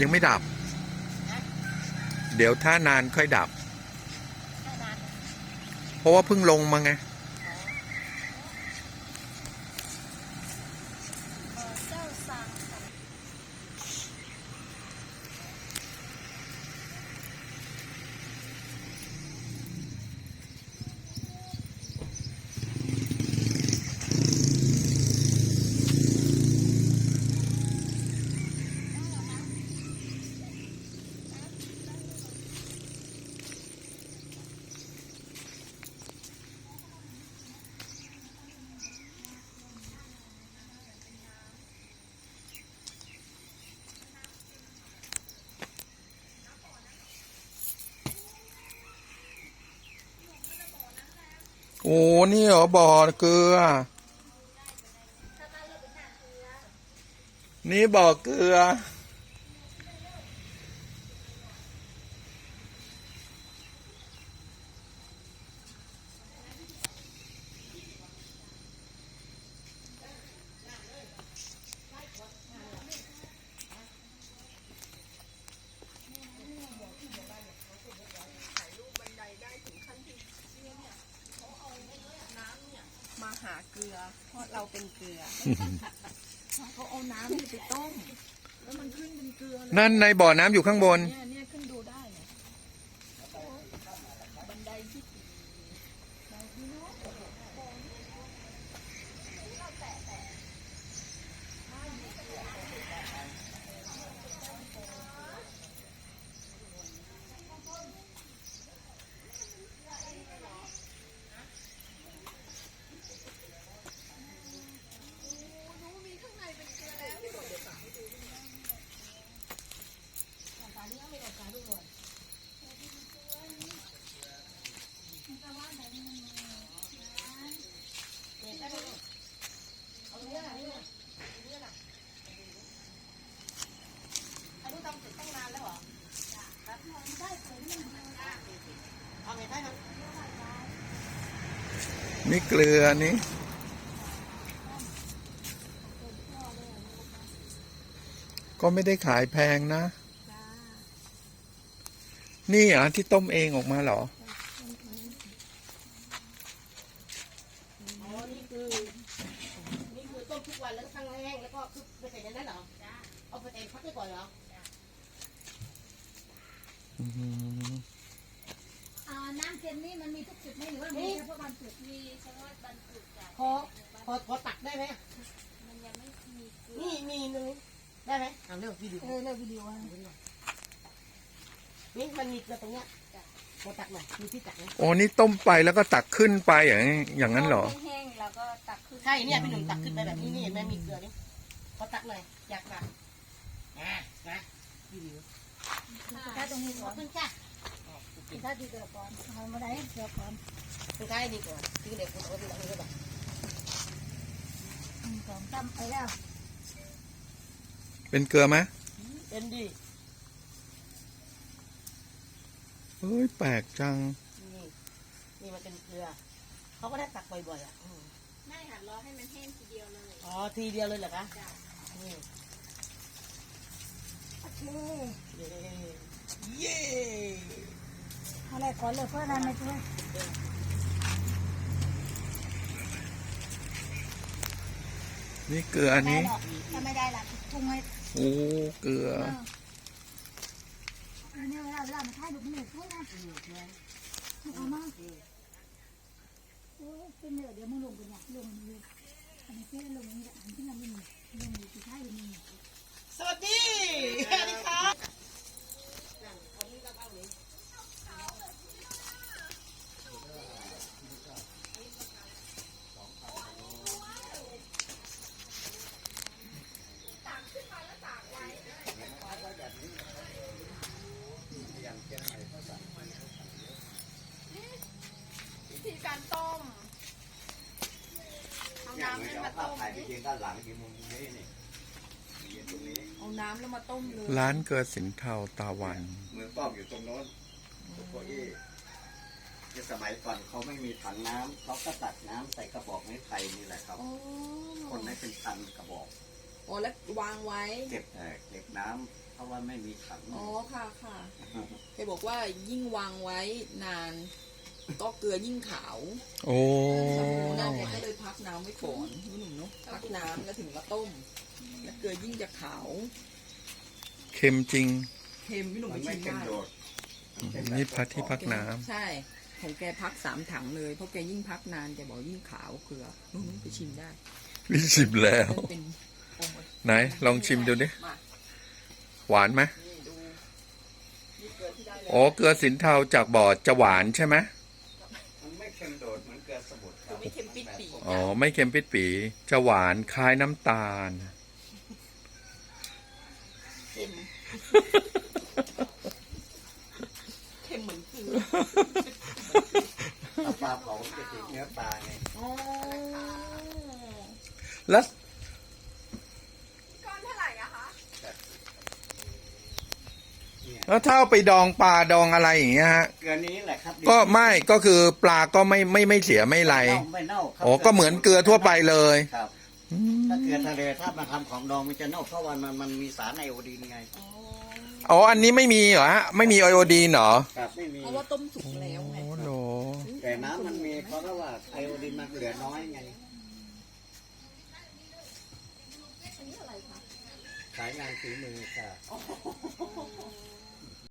ยังไม่ดับ เดี๋ยวถ้านานค่อยดับ เพราะว่าเพิ่งลงมาไง อ้นี่เหรอบ่อเกลือ นี่บ่อเกลือ มาหาเกลือ เพราะเราเป็นเกลือเขาเอาน้ำนี่ไปต้ม แล้วมันขึ้นเป็นเกลือเลยนั่นในบ่อน้ำอยู่ข้างบน เนี่ยเนี่ยขึ้นดูได้ นี่เกลือนี่ก็ไม่ได้ขายแพงนะ นี่อะที่ต้มเองออกมาเหรออ๋อนี่คือนี่คือต้มทุกวั นแล้วก็ทั้งแห้งแล้วก็คือไปใส่ในนั้นเหรอเอาไปเต็มพักไว้ก่อนเหรออืมอ่าน้ำเค็มนี่มันมีทุกจุดไหมหรือว่ามีเฉพาะบางจุดมีเฉพาะบรรจุจากพอพอพอตักได้ไหมมันยังไม่มีเกลือนี่มีหนึ่งได้ไหมเอาเร็ววิดีโอเออเลือกวิดีโอให้นี่มันมีเกลือตรงเนี้ยพอตักหน่อยมีที่ตักไหมโอ้นี่ต้มไปแล้วก็ตักขึ้นไปอย่างนี้อย่างนั้นเหรอแห้งๆแล้วก็ตักขึ้นใช่เนี่ยพี่หนุ่มตักขึ้นไปแบบนี้นี่เห็นไหมมีเกลือนี่พอตักหน่อยอยากตักอะนะวิดีโอถ้าตรงนี้ขก่ออบนคุณจ้ะ ถ้าดีเกิดก่อนเอมาได้เกิดก่อนคุณท้ายนี่ก่อนที่เด็กคนเอาไปหลังนี่ก็แบบหนึ่งสองสามไปแล้ว เป็นเกลือไหมเป็นดีเฮ้ยแปลกจัง นี่นี่มันเป็นเกลือ เขาก็ได้ตักบ่อยๆอะไม่ค่ะรอให้มันแห้งทีเดียวเลย อ๋อทีเดียวเลยเหรอคะอืมโอเคเย้เย้ อะไรก่อเลยเพื่อทำไรม่ช่วยนี่เกลืออันนี้หรอกถ้าไม่ได้ล่ะทุ่งให้โอ้เกลืออันนี้เวลาเวลามาถ่ายรูมันเหนื่อยช่วยนะเอามาโอ้เป็นเหนื่อยเดี๋ยวมึงลงไปเนี่ยลงนี่อันนี้แค่ลงนี่อันที่มันมีลงอยู่ที่ท้ายอยู่นี่สวัสดี ธีการต้มเอาเนี่ยน้ำเหมือนนี่กับมาภาพต้มถ่ายไปยืนด้านหลังยืนมุมนี้นี่ยืนตรงนี้เอาน้ำแล้วมาต้มเลยร้านเกลือสินเทาตาวันมือป้อมอยู่ตรงโน้นโคอี้ที่สมัยก่อนเขาไม่มีถังน้ำเขาก็ตักน้ำใส่กระบอกไม้ไผ่นี่แหละครับ โอ้คนไม่เป็นพันกระบอก โอ้แล้ววางไว้ เก็บเอ่อเก็บน้เพราะว่าไม่มีถัง อ๋อค่ะค่ะแกบอกว่ายิ่งวางไว้นาน ก็เกลือยิ่งขาวโอ้นั่นแกก็เลยพักน้ำไว้ก่อนพี่หนุ่มเนาะพักน้ำแล้วถึงมาต้ม แล้วเกลือยิ่งจะขาวเค็มจริงเค็มพี่หนุ่มมันไปไม่ชิมเค็มได้โดดมัเป็นี่พักที่พักน้ำใช่ของแกพักสามถังเลยเพราะแกยิ่งพักนานแกบอกยิ่งขาวเกลือนู่นๆไปชิมได้นี่ชิมแล้ว มันเป็นโอ้โหไหนลองชิมดูดิมาหวานไหมนี่ดูนี่เกลือที่ได้แล้วอ๋อเกลือสินเทาจากบ่อจะหวานใช่ไหม ไม่เค็มปิดปีอ๋อ ไม่เค็มปิดปี จะหวานคล้ายน้ำตาล เค็มเค็มเหมือนเกลือถ้าปลาเผาจะติดเนื้อปลาไง อ๋อแล้ว ก้อนเท่าไหร่อะคะ เนี่ย แล้วถ้าเอาไปดองปลาดองอะไรอย่างเงี้ยฮะเกลือนี้แหละครับก็ไม่ก็คือปลาก็ไม่ไม่ไม่เสียไม่ไรเน่าไม่เน่าครับอ๋อก็เหมือนเกลือทั่วไปเลยครับอืมถ้าเกลือทะเลถ้ามาทำของดองมันจะเน่าเพราะว่ามันมันมีสารไอโอดีนไงอ๋ออ๋ออันนี้ไม่มีเหรอฮะไม่มีไอโอดีนเหรอครับไม่มีเพราะว่าต้มสุกแล้วไงโอ้โหแต่น้ำมันมีเพราะว่าไอโอดีนมันเหลือน้อยไงอันนี้อะไรคะขายงานฝีมือค่ะอ๋อ